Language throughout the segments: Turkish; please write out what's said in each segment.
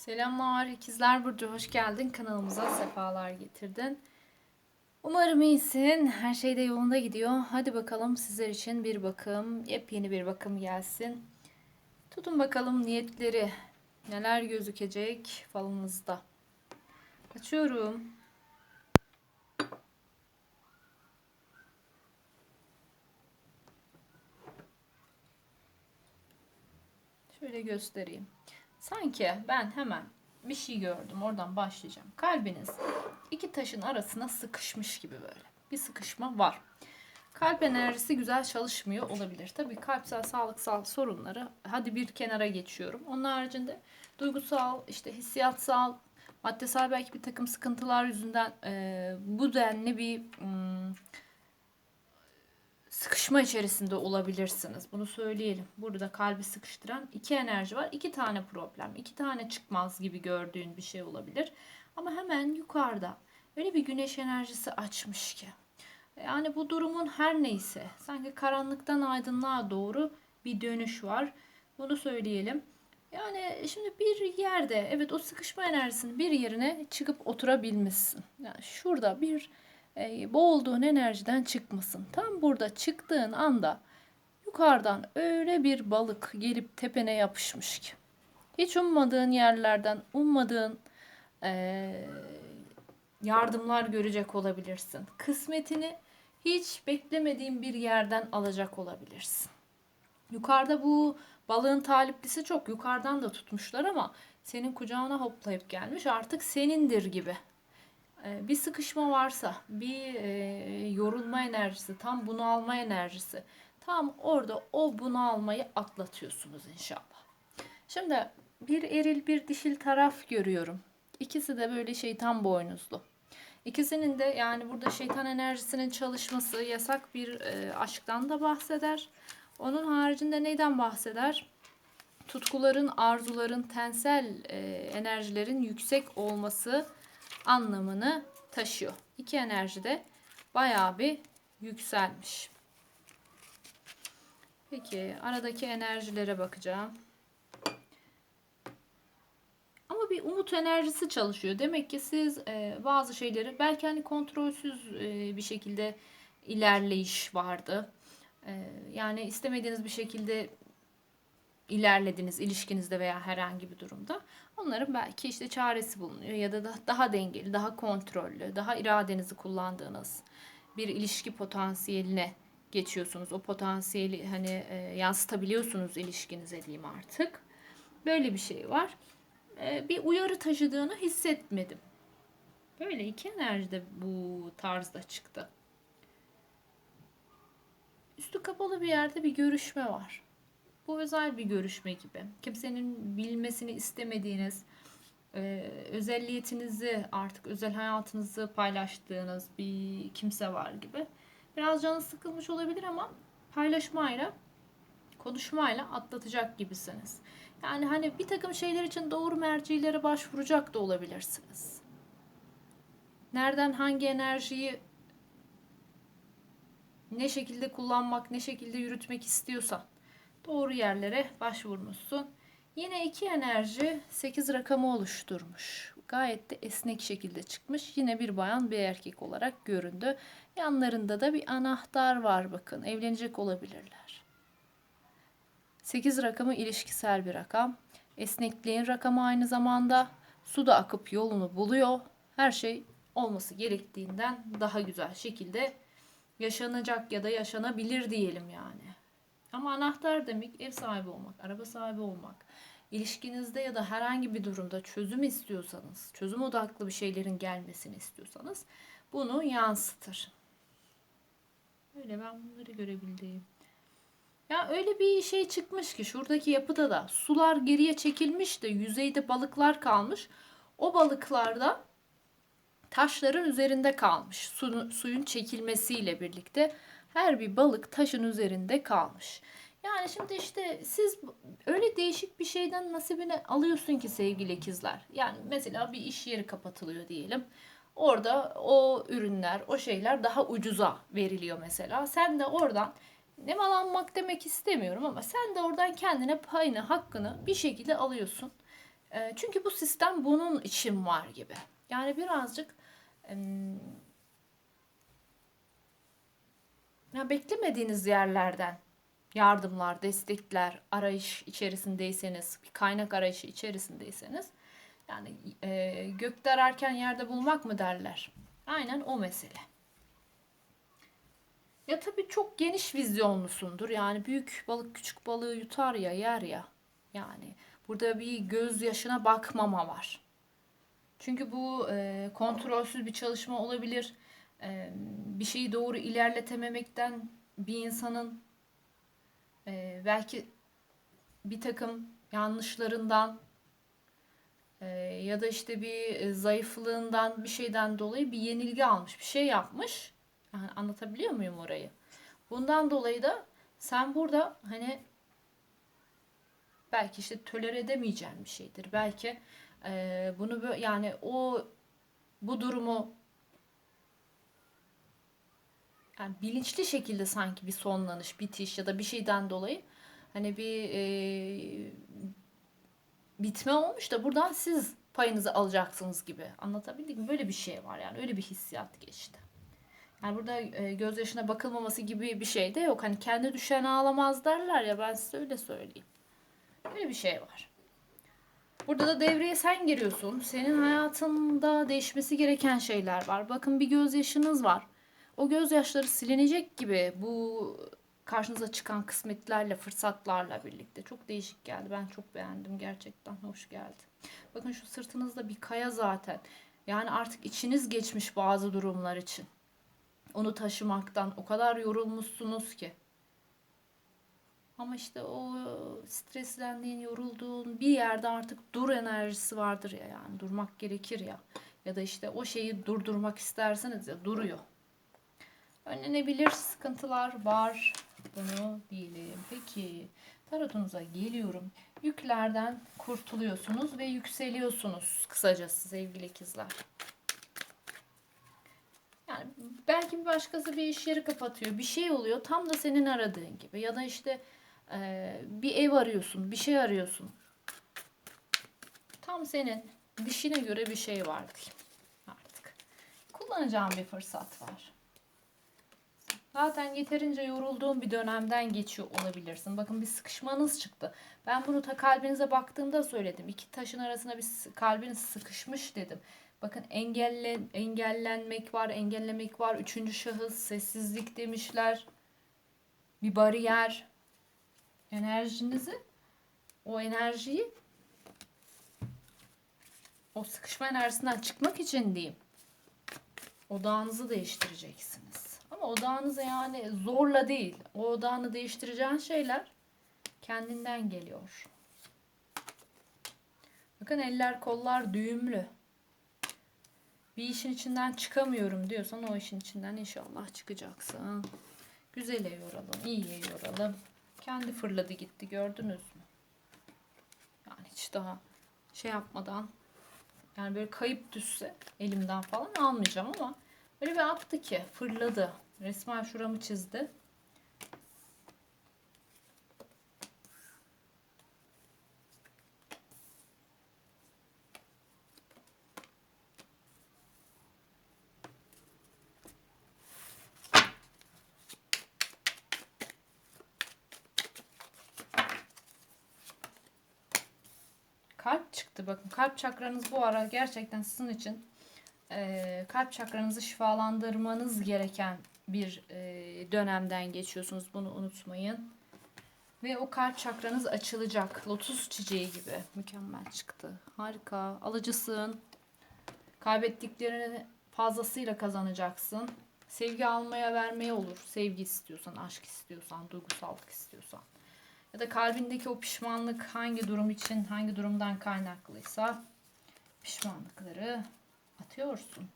Selamlar ikizler Burcu hoş geldin kanalımıza sefalar getirdin. Umarım iyisin. Her şey de yolunda gidiyor. Hadi bakalım sizler için bir bakım, yepyeni bir bakım gelsin. Tutun bakalım niyetleri. Neler gözükecek falınızda. Açıyorum. Şöyle göstereyim. Sanki ben hemen bir şey gördüm. Oradan başlayacağım. Kalbiniz iki taşın arasına sıkışmış gibi böyle. Bir sıkışma var. Kalp enerjisi güzel çalışmıyor olabilir. Tabii kalpsel sağlıksal sorunları hadi bir kenara geçiyorum. Onun haricinde duygusal, işte hissiyatsal, maddesel belki bir takım sıkıntılar yüzünden e, bu denli bir mm, sıkışma içerisinde olabilirsiniz. Bunu söyleyelim. Burada kalbi sıkıştıran iki enerji var. iki tane problem. iki tane çıkmaz gibi gördüğün bir şey olabilir. Ama hemen yukarıda öyle bir güneş enerjisi açmış ki. Yani bu durumun her neyse sanki karanlıktan aydınlığa doğru bir dönüş var. Bunu söyleyelim. Yani şimdi bir yerde evet o sıkışma enerjisinin bir yerine çıkıp oturabilmişsin. Yani şurada bir e, boğulduğun enerjiden çıkmasın. Tam burada çıktığın anda yukarıdan öyle bir balık gelip tepene yapışmış ki. Hiç ummadığın yerlerden, ummadığın e, yardımlar görecek olabilirsin. Kısmetini hiç beklemediğin bir yerden alacak olabilirsin. Yukarıda bu balığın taliplisi çok yukarıdan da tutmuşlar ama senin kucağına hoplayıp gelmiş artık senindir gibi. Ee, bir sıkışma varsa, bir e, yorulma enerjisi, tam bunalma enerjisi, tam orada o bunalmayı atlatıyorsunuz inşallah. Şimdi bir eril bir dişil taraf görüyorum. İkisi de böyle şeytan boynuzlu. İkisinin de yani burada şeytan enerjisinin çalışması yasak bir e, aşktan da bahseder. Onun haricinde neyden bahseder? Tutkuların, arzuların, tensel e, enerjilerin yüksek olması anlamını taşıyor. İki enerji de bayağı bir yükselmiş. Peki aradaki enerjilere bakacağım. Ama bir umut enerjisi çalışıyor. Demek ki siz e, bazı şeyleri belki hani kontrolsüz e, bir şekilde ilerleyiş vardı. E, yani istemediğiniz bir şekilde ilerlediniz ilişkinizde veya herhangi bir durumda. Onların belki işte çaresi bulunuyor ya da daha dengeli, daha kontrollü, daha iradenizi kullandığınız bir ilişki potansiyeline geçiyorsunuz. O potansiyeli hani e, yansıtabiliyorsunuz ilişkinize diyeyim artık. Böyle bir şey var. E, bir uyarı taşıdığını hissetmedim. Böyle iki enerji de bu tarzda çıktı. Üstü kapalı bir yerde bir görüşme var. Bu özel bir görüşme gibi. Kimsenin bilmesini istemediğiniz, e, özelliğinizi artık özel hayatınızı paylaştığınız bir kimse var gibi. Biraz canı sıkılmış olabilir ama paylaşmayla, konuşmayla atlatacak gibisiniz. Yani hani bir takım şeyler için doğru mercilere başvuracak da olabilirsiniz. Nereden hangi enerjiyi ne şekilde kullanmak, ne şekilde yürütmek istiyorsan doğru yerlere başvurmuşsun. Yine iki enerji 8 rakamı oluşturmuş. Gayet de esnek şekilde çıkmış. Yine bir bayan bir erkek olarak göründü. Yanlarında da bir anahtar var bakın. Evlenecek olabilirler. 8 rakamı ilişkisel bir rakam. Esnekliğin rakamı aynı zamanda. Su da akıp yolunu buluyor. Her şey olması gerektiğinden daha güzel şekilde yaşanacak ya da yaşanabilir diyelim yani. Ama anahtar demek ev sahibi olmak, araba sahibi olmak. İlişkinizde ya da herhangi bir durumda çözüm istiyorsanız, çözüm odaklı bir şeylerin gelmesini istiyorsanız bunu yansıtır. Öyle ben bunları görebildiğim. Ya öyle bir şey çıkmış ki şuradaki yapıda da sular geriye çekilmiş de yüzeyde balıklar kalmış. O balıklarda taşların üzerinde kalmış. Su, suyun çekilmesiyle birlikte her bir balık taşın üzerinde kalmış. Yani şimdi işte siz öyle değişik bir şeyden nasibini alıyorsun ki sevgili ikizler. Yani mesela bir iş yeri kapatılıyor diyelim. Orada o ürünler, o şeyler daha ucuza veriliyor mesela. Sen de oradan nemalanmak demek istemiyorum ama sen de oradan kendine payını, hakkını bir şekilde alıyorsun. E, çünkü bu sistem bunun için var gibi. Yani birazcık ya beklemediğiniz yerlerden yardımlar, destekler, arayış içerisindeyseniz, bir kaynak arayışı içerisindeyseniz yani e, gökte ararken yerde bulmak mı derler? Aynen o mesele. Ya tabii çok geniş vizyonlusundur. Yani büyük balık küçük balığı yutar ya yer ya. Yani burada bir göz yaşına bakmama var. Çünkü bu e, kontrolsüz bir çalışma olabilir. Bir şeyi doğru ilerletememekten bir insanın belki bir takım yanlışlarından ya da işte bir zayıflığından bir şeyden dolayı bir yenilgi almış, bir şey yapmış. Yani anlatabiliyor muyum orayı? Bundan dolayı da sen burada hani belki işte tolere edemeyeceğin bir şeydir. Belki bunu böyle yani o bu durumu yani bilinçli şekilde sanki bir sonlanış, bitiş ya da bir şeyden dolayı hani bir e, bitme olmuş da buradan siz payınızı alacaksınız gibi. Anlatabildim mi? Böyle bir şey var yani. Öyle bir hissiyat geçti. Yani burada e, gözyaşına bakılmaması gibi bir şey de yok. Hani kendi düşen ağlamaz derler ya ben size öyle söyleyeyim. Böyle bir şey var. Burada da devreye sen giriyorsun. Senin hayatında değişmesi gereken şeyler var. Bakın bir gözyaşınız var. O gözyaşları silinecek gibi bu karşınıza çıkan kısmetlerle, fırsatlarla birlikte. Çok değişik geldi. Ben çok beğendim. Gerçekten hoş geldi. Bakın şu sırtınızda bir kaya zaten. Yani artık içiniz geçmiş bazı durumlar için. Onu taşımaktan o kadar yorulmuşsunuz ki. Ama işte o streslendiğin, yorulduğun bir yerde artık dur enerjisi vardır ya yani durmak gerekir ya. Ya da işte o şeyi durdurmak isterseniz ya duruyor. Önlenebilir sıkıntılar var. Bunu diyelim. Peki tarotunuza geliyorum. Yüklerden kurtuluyorsunuz ve yükseliyorsunuz kısacası sevgili ikizler. Yani belki bir başkası bir iş yeri kapatıyor. Bir şey oluyor tam da senin aradığın gibi. Ya da işte e, bir ev arıyorsun, bir şey arıyorsun. Tam senin dişine göre bir şey var diyeyim artık. Kullanacağım bir fırsat var. Zaten yeterince yorulduğun bir dönemden geçiyor olabilirsin. Bakın bir sıkışmanız çıktı. Ben bunu ta kalbinize baktığımda söyledim. İki taşın arasına bir kalbiniz sıkışmış dedim. Bakın engelle, engellenmek var, engellemek var. Üçüncü şahıs, sessizlik demişler. Bir bariyer. Enerjinizi, o enerjiyi o sıkışma enerjisinden çıkmak için diyeyim. Odağınızı değiştireceksiniz. Ama odağınızı yani zorla değil. O odağını değiştireceğin şeyler kendinden geliyor. Bakın eller kollar düğümlü. Bir işin içinden çıkamıyorum diyorsan o işin içinden inşallah çıkacaksın. Güzele yoralım, iyiye yoralım. Kendi fırladı gitti gördünüz mü? Yani hiç daha şey yapmadan yani böyle kayıp düşse elimden falan almayacağım ama Öyle bir attı ki fırladı. Resmen şuramı çizdi. Kalp çıktı bakın. Kalp çakranız bu ara gerçekten sizin için e, kalp çakranızı şifalandırmanız gereken bir e, dönemden geçiyorsunuz. Bunu unutmayın. Ve o kalp çakranız açılacak. Lotus çiçeği gibi. Mükemmel çıktı. Harika. Alıcısın. Kaybettiklerini fazlasıyla kazanacaksın. Sevgi almaya vermeye olur. Sevgi istiyorsan, aşk istiyorsan, duygusallık istiyorsan. Ya da kalbindeki o pişmanlık hangi durum için, hangi durumdan kaynaklıysa pişmanlıkları atıyorsun.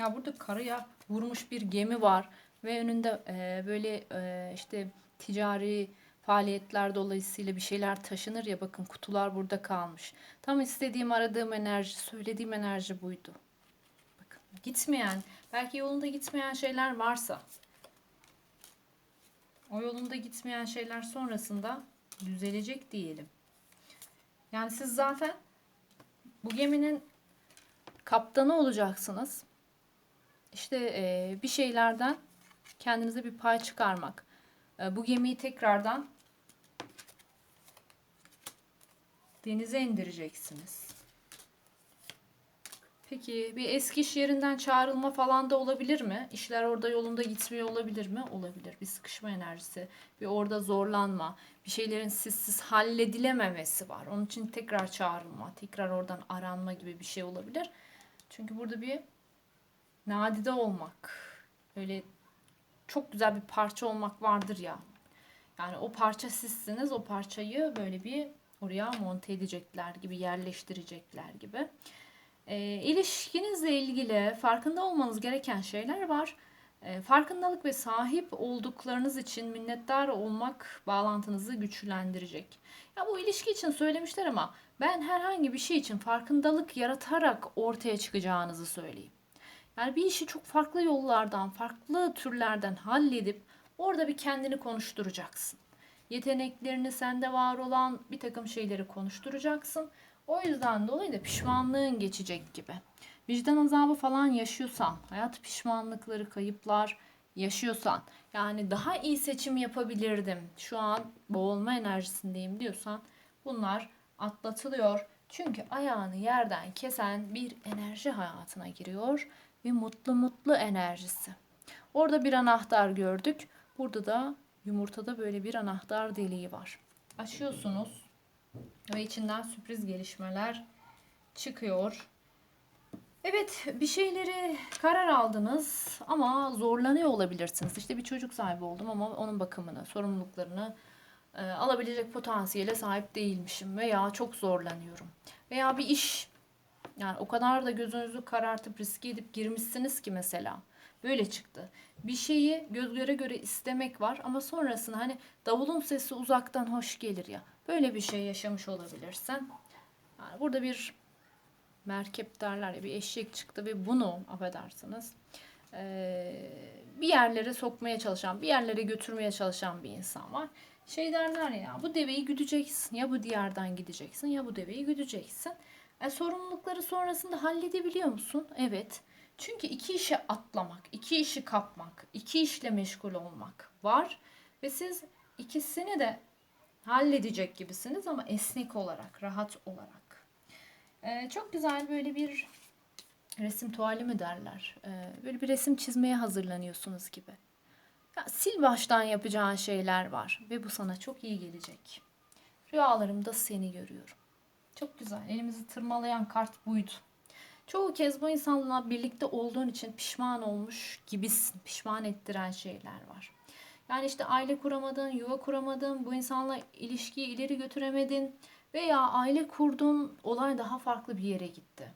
Ya burada karaya vurmuş bir gemi var ve önünde e, böyle e, işte ticari faaliyetler dolayısıyla bir şeyler taşınır ya bakın kutular burada kalmış. Tam istediğim aradığım enerji, söylediğim enerji buydu. Bakın gitmeyen, belki yolunda gitmeyen şeyler varsa O yolunda gitmeyen şeyler sonrasında düzelecek diyelim. Yani siz zaten bu geminin kaptanı olacaksınız. İşte e, bir şeylerden kendinize bir pay çıkarmak. E, bu gemiyi tekrardan denize indireceksiniz. Peki bir eski iş yerinden çağrılma falan da olabilir mi? İşler orada yolunda gitmiyor olabilir mi? Olabilir. Bir sıkışma enerjisi, bir orada zorlanma, bir şeylerin sizsiz halledilememesi var. Onun için tekrar çağrılma, tekrar oradan aranma gibi bir şey olabilir. Çünkü burada bir nadide olmak, öyle çok güzel bir parça olmak vardır ya. Yani o parça sizsiniz, o parçayı böyle bir oraya monte edecekler gibi, yerleştirecekler gibi. E, ilişkinizle ilgili farkında olmanız gereken şeyler var. E, farkındalık ve sahip olduklarınız için minnettar olmak bağlantınızı güçlendirecek. Ya bu ilişki için söylemişler ama ben herhangi bir şey için farkındalık yaratarak ortaya çıkacağınızı söyleyeyim. Yani bir işi çok farklı yollardan, farklı türlerden halledip orada bir kendini konuşturacaksın. Yeteneklerini sende var olan bir takım şeyleri konuşturacaksın. O yüzden dolayı da pişmanlığın geçecek gibi. Vicdan azabı falan yaşıyorsan, hayat pişmanlıkları, kayıplar yaşıyorsan, yani daha iyi seçim yapabilirdim, şu an boğulma enerjisindeyim diyorsan bunlar atlatılıyor. Çünkü ayağını yerden kesen bir enerji hayatına giriyor ve mutlu mutlu enerjisi. Orada bir anahtar gördük. Burada da yumurtada böyle bir anahtar deliği var. Açıyorsunuz ve içinden sürpriz gelişmeler çıkıyor. Evet bir şeyleri karar aldınız ama zorlanıyor olabilirsiniz. İşte bir çocuk sahibi oldum ama onun bakımını, sorumluluklarını e, alabilecek potansiyele sahip değilmişim veya çok zorlanıyorum. Veya bir iş yani o kadar da gözünüzü karartıp riske edip girmişsiniz ki mesela. Böyle çıktı. Bir şeyi göz göre göre istemek var ama sonrasında hani davulun sesi uzaktan hoş gelir ya. Böyle bir şey yaşamış olabilirsin. Yani burada bir merkep derler ya bir eşek çıktı ve bunu affedersiniz bir yerlere sokmaya çalışan, bir yerlere götürmeye çalışan bir insan var. Şey derler ya bu deveyi güdeceksin ya bu diyardan gideceksin ya bu deveyi güdeceksin. E, sorumlulukları sonrasında halledebiliyor musun? Evet. Çünkü iki işe atlamak, iki işi kapmak, iki işle meşgul olmak var. Ve siz ikisini de halledecek gibisiniz ama esnek olarak, rahat olarak. Ee, çok güzel böyle bir resim tuvali mi derler? Ee, böyle bir resim çizmeye hazırlanıyorsunuz gibi. Ya, sil baştan yapacağın şeyler var ve bu sana çok iyi gelecek. Rüyalarımda seni görüyorum. Çok güzel. Elimizi tırmalayan kart buydu. Çoğu kez bu insanla birlikte olduğun için pişman olmuş gibisin. Pişman ettiren şeyler var. Yani işte aile kuramadın, yuva kuramadın, bu insanla ilişkiyi ileri götüremedin veya aile kurdun, olay daha farklı bir yere gitti.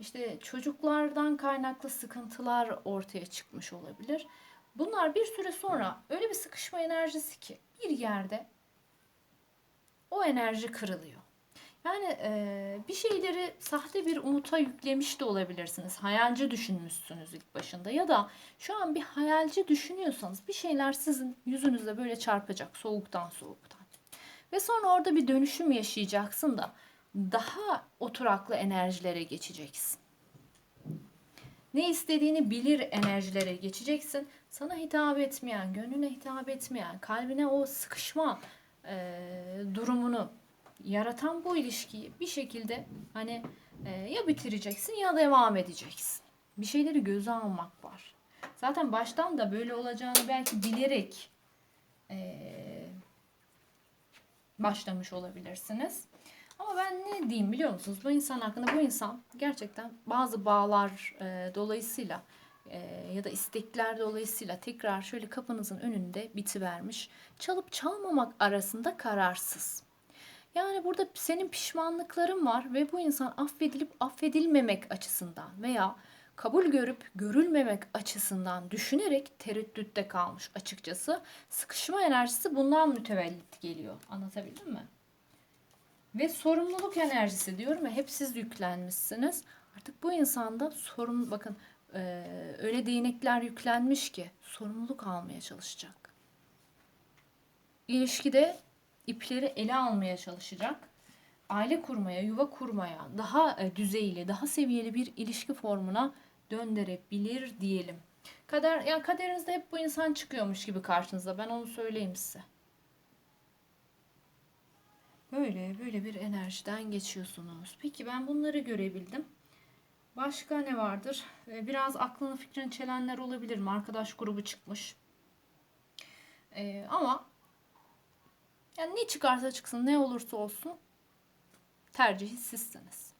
İşte çocuklardan kaynaklı sıkıntılar ortaya çıkmış olabilir. Bunlar bir süre sonra öyle bir sıkışma enerjisi ki bir yerde o enerji kırılıyor. Yani e, bir şeyleri sahte bir umuta yüklemiş de olabilirsiniz. Hayalci düşünmüşsünüz ilk başında ya da şu an bir hayalci düşünüyorsanız bir şeyler sizin yüzünüzde böyle çarpacak soğuktan soğuktan. Ve sonra orada bir dönüşüm yaşayacaksın da daha oturaklı enerjilere geçeceksin. Ne istediğini bilir enerjilere geçeceksin. Sana hitap etmeyen, gönlüne hitap etmeyen, kalbine o sıkışma e, durumunu yaratan bu ilişkiyi bir şekilde hani e, ya bitireceksin ya devam edeceksin. Bir şeyleri göze almak var. Zaten baştan da böyle olacağını belki bilerek e, başlamış olabilirsiniz. Ama ben ne diyeyim biliyor musunuz? Bu insan hakkında bu insan gerçekten bazı bağlar e, dolayısıyla e, ya da istekler dolayısıyla tekrar şöyle kapınızın önünde bitivermiş. Çalıp çalmamak arasında kararsız. Yani burada senin pişmanlıkların var ve bu insan affedilip affedilmemek açısından veya kabul görüp görülmemek açısından düşünerek tereddütte kalmış açıkçası. Sıkışma enerjisi bundan mütevellit geliyor. Anlatabildim mi? Ve sorumluluk enerjisi diyorum ya hep siz yüklenmişsiniz. Artık bu insanda sorun bakın öyle değnekler yüklenmiş ki sorumluluk almaya çalışacak. ilişkide ipleri ele almaya çalışacak. Aile kurmaya, yuva kurmaya, daha e, düzeyli, daha seviyeli bir ilişki formuna döndürebilir diyelim. Kader, yani kaderinizde hep bu insan çıkıyormuş gibi karşınıza. Ben onu söyleyeyim size. Böyle böyle bir enerjiden geçiyorsunuz. Peki ben bunları görebildim. Başka ne vardır? Ee, Biraz aklını fikrini çelenler olabilir mi? Arkadaş grubu çıkmış. Ee, ama yani ne çıkarsa çıksın, ne olursa olsun tercihi sizsiniz.